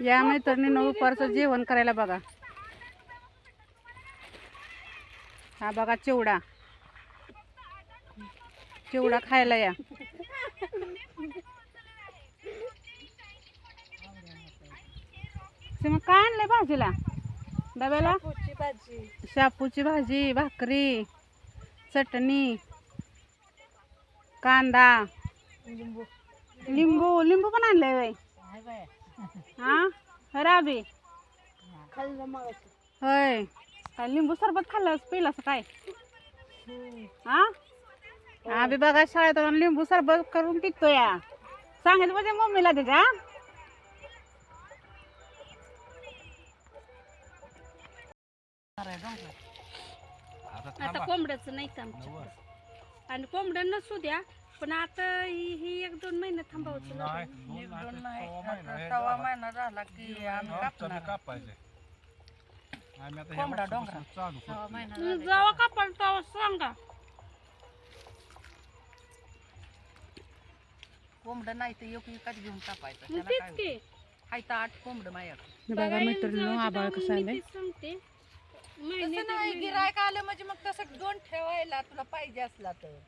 या मैत्रिणीनं दुपारचं जेवण करायला बघा. हा बघा चिवडा. चिवडा खायला या. मग काय आणलंय भाजीला? डब्याला? शापूची भाजी. भाकरी चटणी कांदा. लिंबू. लिंबू पण आणलंय बाय हा? राबी. होय. काय लिंबू सरबत खाल्लं पिलास काय? हा? आम्ही बघा शाळेतून लिंबू सरबत करून पितो या सांगितलं म्हणजे मम्मीला त्याच्या. आता कोंबड्याचं नाही काम. आणि कोंबड्या नसू द्या पण आता ही ही एक दोन महिने थांबावचं लागेल. एक दोन नाही आता सव्वा महिना झाला की आम्ही कापणार. कोंबडा डोंगरा सव्वा महिना हं, जेव्हा कापड तेव्हा सांगा. कोंबडं नाही तर एक विकत घेऊन कापायचं. मग त्याला तेच काय की. होतं? हाय तर आठ कोंबडं माझ्याकडे. बघा मैत्रिणी आबाळ कसं आलंय. मी तेच सांगते. महिने तसं नाही गिरायक आलं म्हणजे मग तसं दोन ठेवायला तुला पाहिजे असला तर.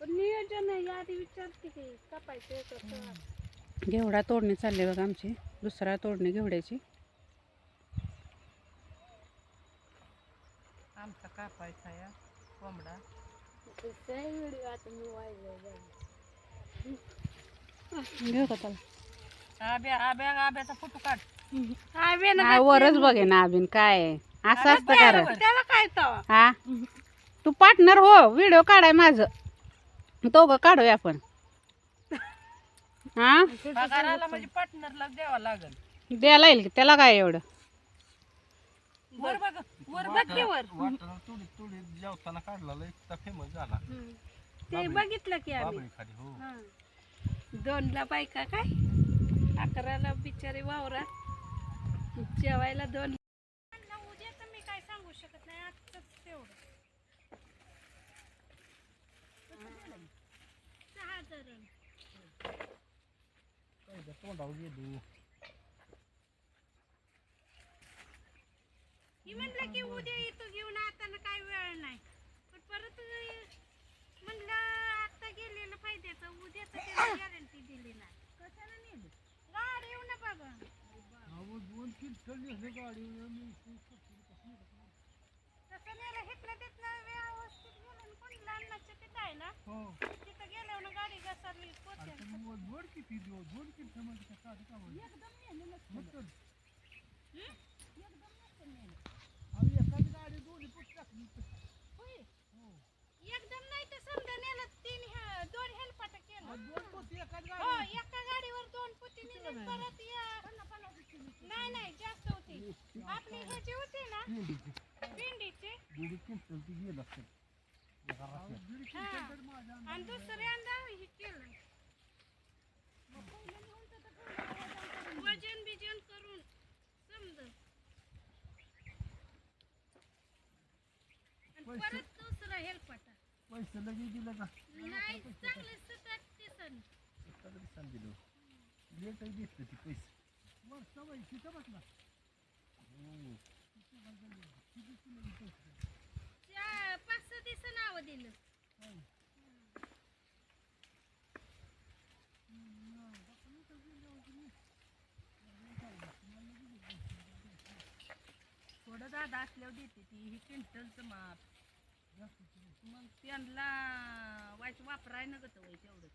पण नियोजन आहे आधी विचारते की कापायचं कसं घेवडा तोडणी चालली बघा आमची दुसरा तोडणी घेवड्याची. आमचा कापायचा या कोंबडा. व्हिडिओ आता मी वाढलं घेऊ का त्याला? आब्या आब्या आब्याचा फोटो काढ. हा, वरच बघे ना अभिन काय आहे. असं असतं का रे? त्याला काय तवा? हा? तू पार्टनर हो व्हिडिओ काढाय माझं. तो ग काढूया आपण. हा? पगार आला म्हणजे पार्टनरला द्यावा लागल. द्यायला येईल की त्याला काय एवढं? वर बघ वर बघ की वर. तुडी तुडी जेवताना काढला लय फेमस झाला. हं. ते बघितलं की आम्ही. बाबळी खाली हो. हं. दोनला बायका काय? अकराला बिचारी वावरा जेवायला दोन उद्याचं मी काय सांगू शकत नाही आजच तेवढं जण तोंडावर गेलो मी म्हणलं की उद्या येतो घेऊन आता ना काय वेळ नाही. पण परत म्हणलं आता गेलेलं फायद्याचं उद्याच गॅरंटी दिली नाही. कशाला नेली? गाडी येऊ ना बाबा तसं नेलं हिथलं तिथलं व्यवस्थित तिथं आहे ना? तिथं गेल्यावर ना गाडी घसरली पोत्यात. एकदम नेलं नसतं. हं? एकदम नसतं नेलं. होय. एकदम नाही तर समजा नेलं तीन हे- दोन हेलपाट केलं. हो एका गाडीवर दोन पोती नेले परत या. नाही नाही जास्त होती. आपली ह्याची होती ना? भेंडीची. हा. आणि दुसऱ्यांदा हे केलं. मग पहिलं नेऊन तर ते वजन बिजन करून समज. आणि परत दुसरा हेलपाटा. पैसे लगेच दिलं का? नाही चांगले सुटाट ते सण दिलं लेट घेतलं ती पैसे? पाच सहा दिवस नाव दिलं. थोडं दादा असल्यावर देते ती ही क्विंटलचं माप. मग त्यांना वाच वापराय न गत वय तेवढं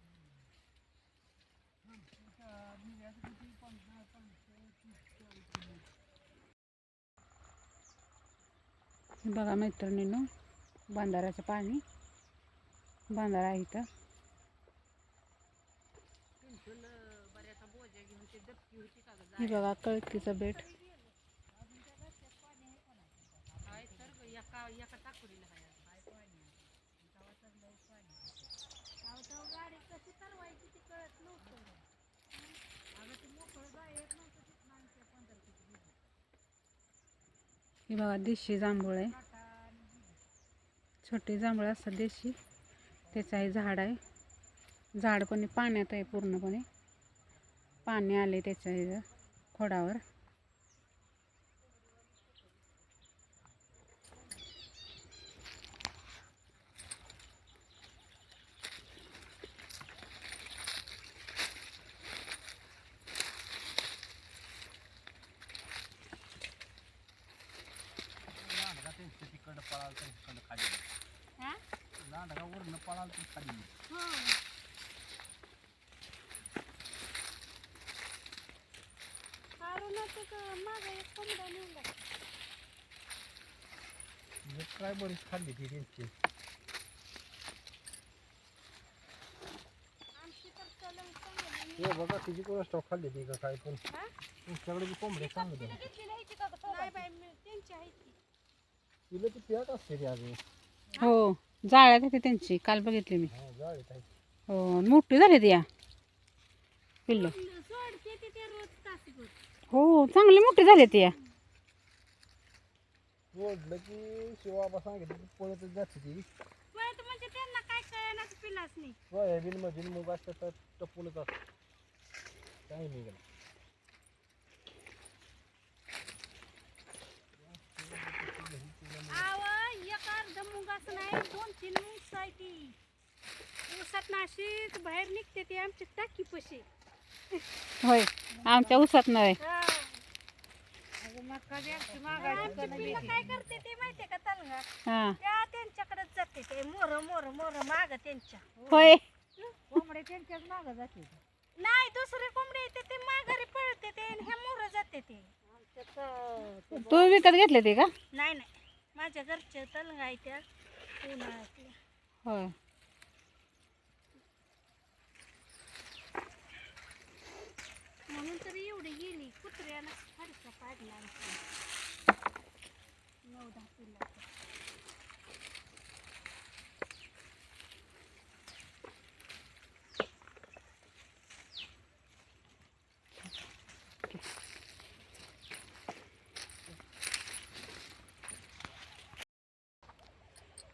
बघा मैत्रिणीनं बांधाराचं पाणी. बांधारा आहे इथं. ही बघा कळकीचं बेट काय तर गं, एका एका टाकुरीला हाय काय पाणी तेव्हा तर लय पाणी अहो, तेव्हा गाडी कशी चालवायची ती कळत नव्हतं अगं ते मोकळं जाय येत नव्हतं तिथं आमच्या पंधरा किती हे बघा देशी जांभूळ आहे. छोटी जांभूळ असतात देशी. त्याचं आहे झाड आहे. झाड पण पाण्यात आहे पूर्णपणे. पाणी आले त्याच्या खोडावर लांडगा त्यांच्या तिकडं पळाल तर इकडं खाली हा? लांडगा वरनं पळाल तर खाली हो मागं एक कोंबडा काय बरीच खाल्ली ती त्यांची. आमची तर चलन चांगली हे बघा तिची कोण स्टॉक खाल्ली ती का काय पण. हा? तुमच्याकडे बी कोंबडे चांगले नाही बाई मी- त्यांची आहे ती. तिला ती पॅक असते ती अजून. हो? जाळ्यात होती त्यांची. काल बघितली मी. हा जाळीत आहे हो मोठी झाली ती या. पिल्लं सोडते ते ते रोज तासभर हो चांगली मोठी झाली ती. या ओढलं की शिवाबा सांगितलं की पळतच जाते ती. पळत म्हणजे त्यांना काय कळणार पिलाच नाही. सोयाबीन टपूनच असतं. नाही गेलं आव एक अर्ध मुगाच नाही दोन तीन ऊसात नाशिक बाहेर निघते ती आमची टाकी पशी. होय आमच्या उसात नाही. काय करते ते माहितीये का तलगा हां. त्या त्यांच्याकडेच जाते ते मोर मोर मोर माग त्यांच्या होय. कोंबडे त्यांच्याच माग जाते नाही दुसरे कोंबडे येते ते माघारी पळते ते आणि मोर जाते ते तू विकत घेतले ते का? नाही नाही. माझ्या घरच्या तलगा आहे त्या. उन्हाळ्यातल्या होय. म्हणून तरी एवढी गेली. कुत्र्याला फारसा पाडला नऊ दहा किलो.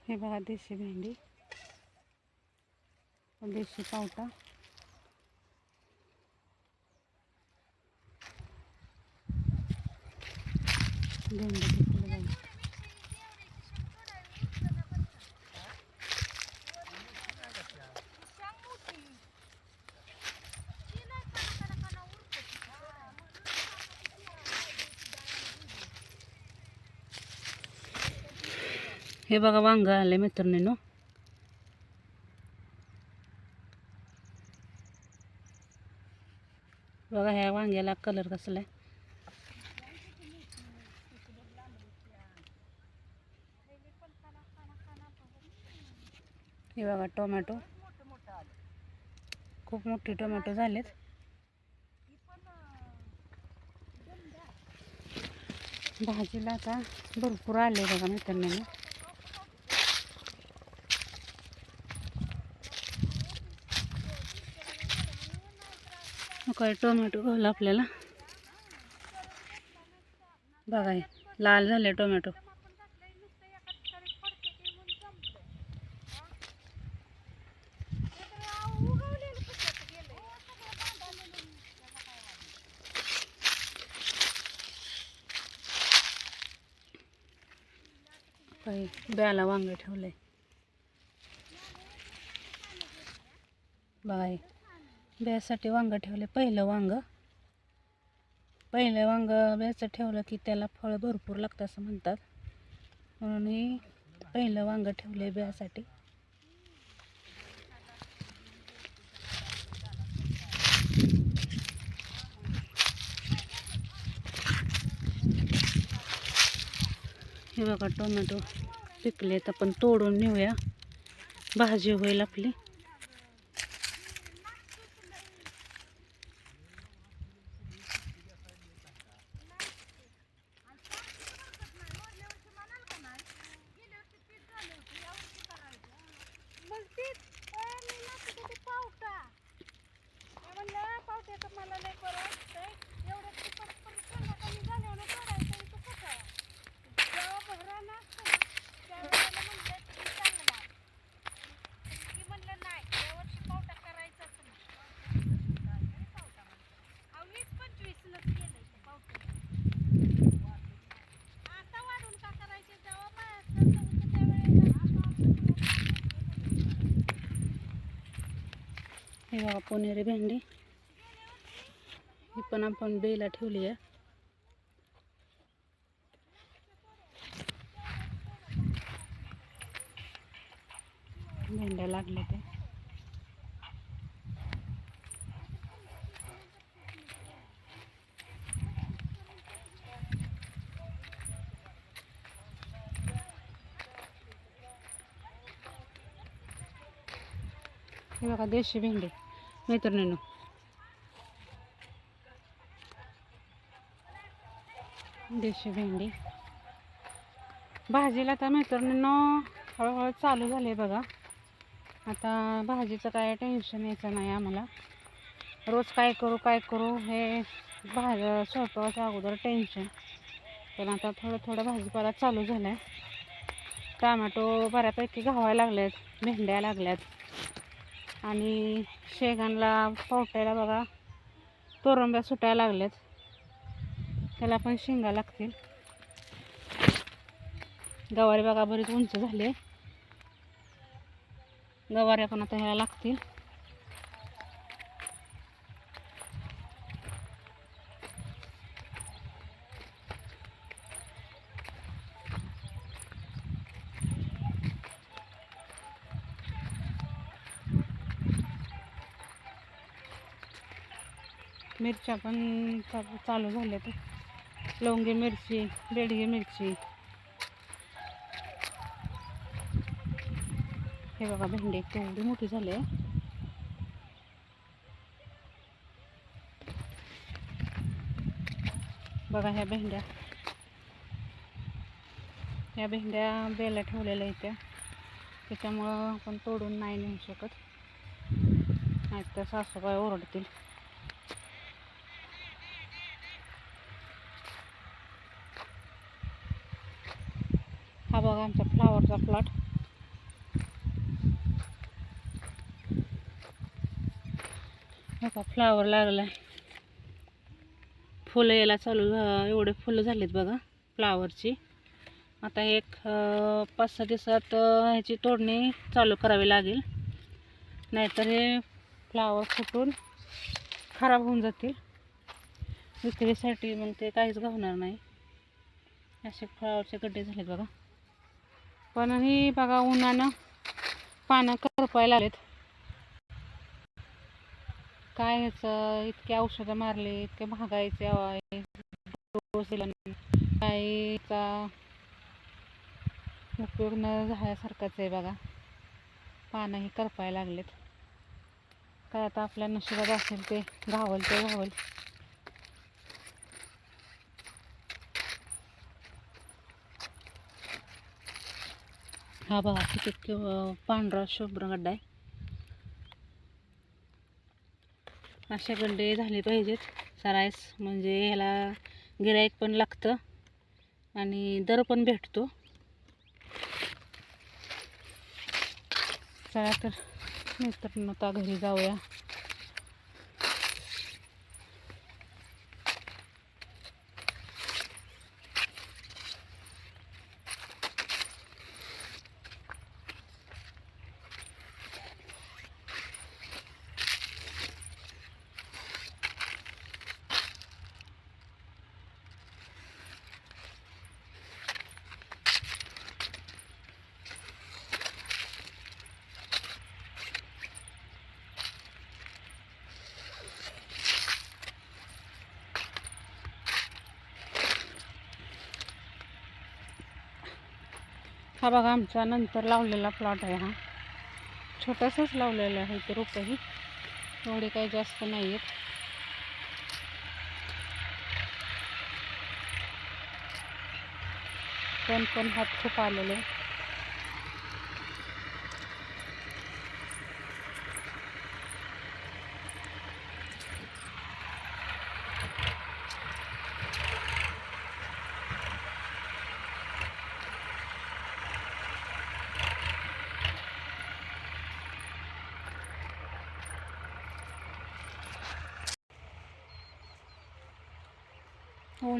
हे बघा देशी भेंडी. देशी पावटा. भेंडीची फुलं बघा. हे बघा वांग आले मित्रांनो बघा ह्या वांग्याला कलर कसला आहे हे बघा टोमॅटो. खूप मोठे टोमॅटो झालेत. भाजीला आता भरपूर आले बघा मित्रांनो. काय टोमॅटो घालू आपल्याला. बघा लाल झाले टोमॅटो काही ब्याला वांग ठेवलंय. बघा हे ब्यासाठी वांग ठेवले पहिलं वांग. पहिलं वांग ब्याचं ठेवलं की त्याला फळ भरपूर लागतं असं म्हणतात. म्हणून हे पहिलं वांग ठेवले ब्यासाठी. हे बघा टोमॅटो. पिकलेत आपण तोडून नेऊया. भाजी होईल आपली. मग तेच अं, मी म्हणत होते ते पावटा मी म्हणलं पावट्याचं मला लय बरं वाटतंय एवढं ते परत परत संध्याकाळी झाल्यावर काढायचं आणि तो कसा जेव्हा बहरा ना असतो ना त्यावेळेला म्हणलं की चांगला की म्हणलं हे बघा पुणेरी भेंडी. ही पण आपण बेला ठेवली आहे. भेंड्या लागल्या ते हे बघा देशी भेंडी. मैत्रिणीनं देशी भेंडी. भाजीला आता मैत्रिणीनं हळूहळू चालू झाले बघा. आता भाजीचं काय टेन्शन यायचं नाही आम्हाला. रोज काय करू काय करू हे भाज स्वयंपाकाच्या अगोदर टेन्शन पण आता थोडं थोडं भाजीपाला चालू झाला आहे टमॅटो बऱ्यापैकी घावायला लागल्यात भेंड्या लागल्यात. आणि शेगांना पावटायला बघा तोरंब्या सुटायला लागल्यात. त्याला पण शेंगा लागतील. गवारी बघा बरीच उंच झाली गवाऱ्या पण आता ह्याला लागतील. मिरच्या पण चालू झाल्या तर लवंगी मिरची बेडगी मिरची. हे बघा भेंडी केवढी मोठी झाली आहे. बघा ह्या भेंड्या. ह्या भेंड्या बेला ठेवलेल्या आहेत त्या. त्याच्यामुळं आपण तोडून नाही नेऊ शकत. नाही तर सासूबाई ओरडतील. हा बघा आमचा फ्लावरचा प्लॉट बघा फ्लावर लागलाय. फुलं यायला चालू एवढे फुलं झालीत बघा फ्लावरची आता एक पाच सहा दिवसात ह्याची तोडणी चालू करावी लागेल. नाहीतर हे फ्लावर फुटून खराब होऊन जातील. विक्रीसाठी मग ते काहीच घावणार नाही. असे फ्लावरचे गड्डे झालेत बघा. पण ही बघा उन्हानं पानं करपायला लागलेत. काय ह्याचं? इतके औषधं मारले इतके भागायचे काहीचा उपयोग न झाल्यासारखाच आहे बघा. पानं ही करपायला लागलेत. काय आता आपल्या नशिबात असेल ते घावल ते घावल. हा बघा किती पांढरा शुभ्र गड्डा आहे. असे गड्डे झाले पाहिजेत. सरायस म्हणजे ह्याला गिराईक पण लागतं आणि दर पण भेटतो. चला तर मित्रांनो आता घरी जाऊया. हा बघा आमचा नंतर लावलेला प्लॉट आहे हा. छोटासाच लावलेला आहे ते रोपंही. एवढे काही जास्त नाही आहेत पण पण हात खूप आलेले.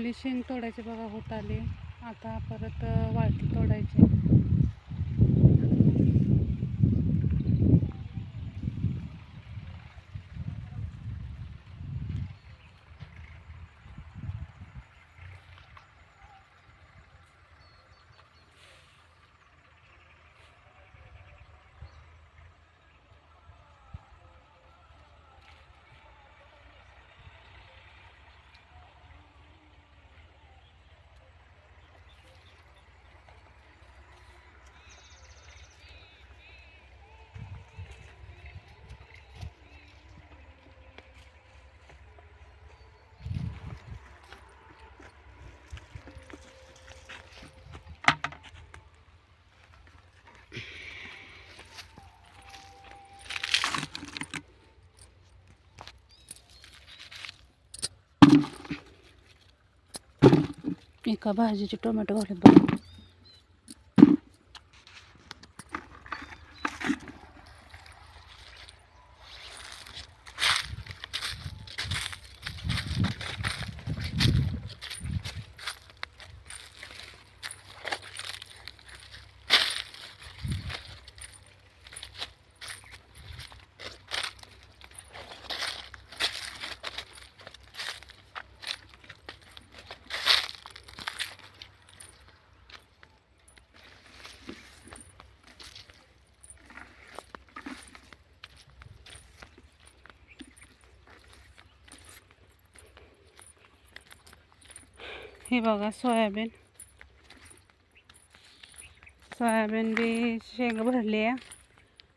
ओली शेंग तोडायचे बघा होत आले. आता परत वाळकी तोडायची. एका भाजीचे टोमॅटो घालत बघा. हे बघा सोयाबीन. सोयाबीन बी शेंग भरली आहे.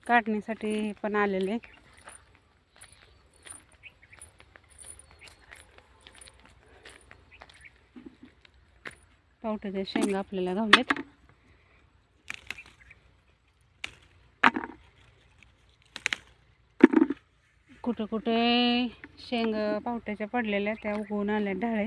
काढण्यासाठी पण आलेले पावट्याच्या शेंगा आपल्याला घावलेत कुठं कुठे शेंग पावट्याच्या पडलेल्या त्या उगवून आल्या ढाळे.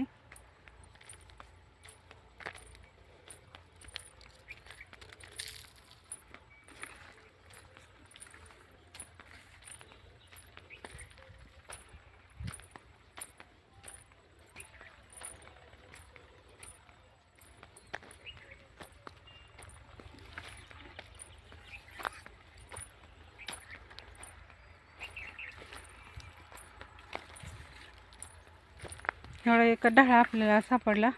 एवढा एक डाळा आपल्याला सापडला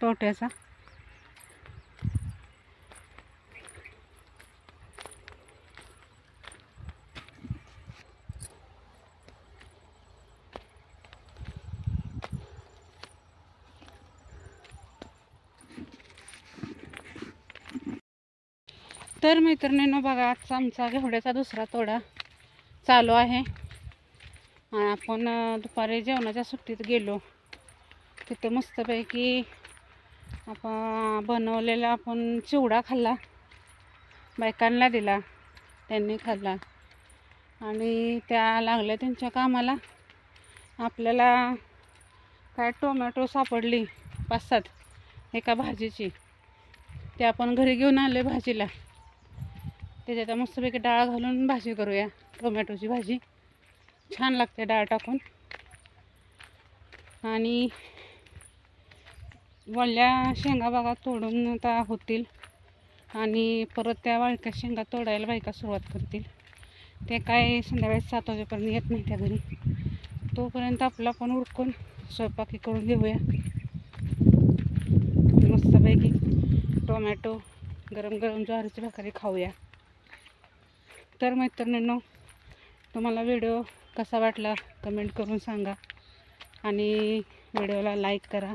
तोट्याचा. तर मैत्रिणींनो बघा आजचा आमचा घेवड्याचा दुसरा तोडा चालू आहे. आपण दुपारी जेवणाच्या सुट्टीत गेलो. तिथं मस्तपैकी आपण बनवलेला आपण चिवडा खाल्ला. बायकांना दिला त्यांनी खाल्ला. आणि त्या लागल्या त्यांच्या कामाला. आपल्याला काय टोमॅटो सापडली पाच सात एका भाजीची. ते आपण घरी घेऊन आले भाजीला. त्याच्यात मस्तपैकी डाळ घालून भाजी करूया टोमॅटोची भाजी. छान लागते डाळ टाकून. आणि वळल्या शेंगा बघा तोडून आता होतील. आणि परत त्या वाळक्या शेंगा तोडायला बायका सुरुवात करतील. ते काय संध्याकाळी सात वाजेपर्यंत येत नाही त्या घरी. तोपर्यंत आपला पण उरकून स्वयंपाकी करून घेऊया. मस्तपैकी टोमॅटो गरम गरम ज्वारीची भाकरी खाऊया. तर मैत्रिणींनो तुम्हाला व्हिडिओ कसा वाटला कमेंट करून सांगा. आणि व्हिडिओला लाईक करा.